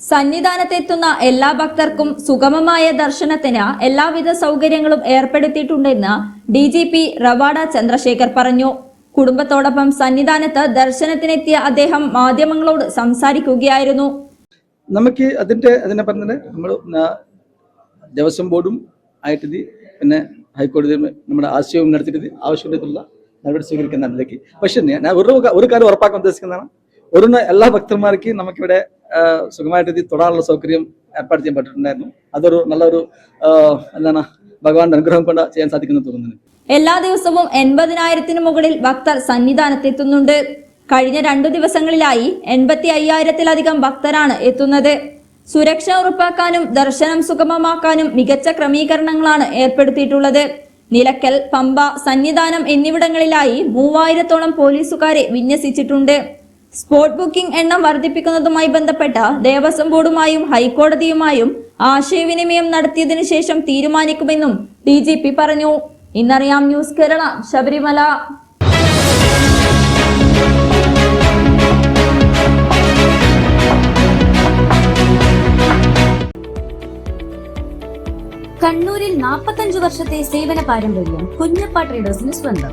സന്നിധാനത്തെത്തുന്ന എല്ലാ ഭക്തർക്കും സുഗമമായ ദർശനത്തിന് എല്ലാവിധ സൗകര്യങ്ങളും ഏർപ്പെടുത്തിയിട്ടുണ്ടെന്ന് D G P Ravada Chandrasekhar പറഞ്ഞു. കുടുംബത്തോടൊപ്പം സന്നിധാനത്ത് ദർശനത്തിനെത്തിയ അദ്ദേഹം മാധ്യമങ്ങളോട് സംസാരിക്കുകയായിരുന്നു. നമുക്ക് അതിന്റെ അതിനെ പറഞ്ഞത് നമ്മൾ ദേവസ്വം ബോർഡും ആയിട്ട് പിന്നെ ഹൈക്കോടതി നമ്മുടെ ആശയവും നടത്തിയിട്ട് ആവശ്യമുള്ള നടപടി സ്വീകരിക്കുന്ന പക്ഷെ ഞാൻ ഒരു ഒരു കാര്യം ഉറപ്പാക്കാൻ ഉദ്ദേശിക്കുന്നതാണ്. ഒരു എല്ലാ ഭക്തന്മാർക്കും നമുക്കിവിടെ സുഖമായിട്ട് ഇത് തൊടാനുള്ള സൗകര്യം ഏർപ്പാട് ചെയ്യാൻ പറ്റിയിട്ടുണ്ടായിരുന്നു. അതൊരു നല്ലൊരു എന്താണ് ഭഗവാന്റെ അനുഗ്രഹം കൊണ്ട് ചെയ്യാൻ സാധിക്കുന്നു തോന്നുന്നു. എല്ലാ ദിവസവും എൺപതിനായിരത്തിന് മുകളിൽ ഭക്തർ സന്നിധാനത്തെത്തുന്നുണ്ട് കഴിഞ്ഞ രണ്ടു ദിവസങ്ങളിലായി എൺപത്തി അയ്യായിരത്തിലധികം ഭക്തരാണ് എത്തുന്നത്. സുരക്ഷ ഉറപ്പാക്കാനും ദർശനം സുഗമമാക്കാനും മികച്ച ക്രമീകരണങ്ങളാണ് ഏർപ്പെടുത്തിയിട്ടുള്ളത്. നിലക്കൽ പമ്പ സന്നിധാനം എന്നിവിടങ്ങളിലായി മൂവായിരത്തോളം പോലീസുകാരെ വിന്യസിച്ചിട്ടുണ്ട്. സ്പോട്ട് ബുക്കിംഗ് എണ്ണം വർദ്ധിപ്പിക്കുന്നതുമായി ബന്ധപ്പെട്ട ദേവസ്വം ബോർഡുമായും ഹൈക്കോടതിയുമായും ആശയവിനിമയം നടത്തിയതിനു ശേഷം തീരുമാനിക്കുമെന്നും ഡി ജി പി പറഞ്ഞു. ഇന്നറിയാം ന്യൂസ് കേരള ശബരിമല. കണ്ണൂരിൽ 45 വർഷത്തെ സേവന പാരമ്പര്യം കുഞ്ഞപ്പ ട്രേഡേഴ്സിന് സ്വന്തം.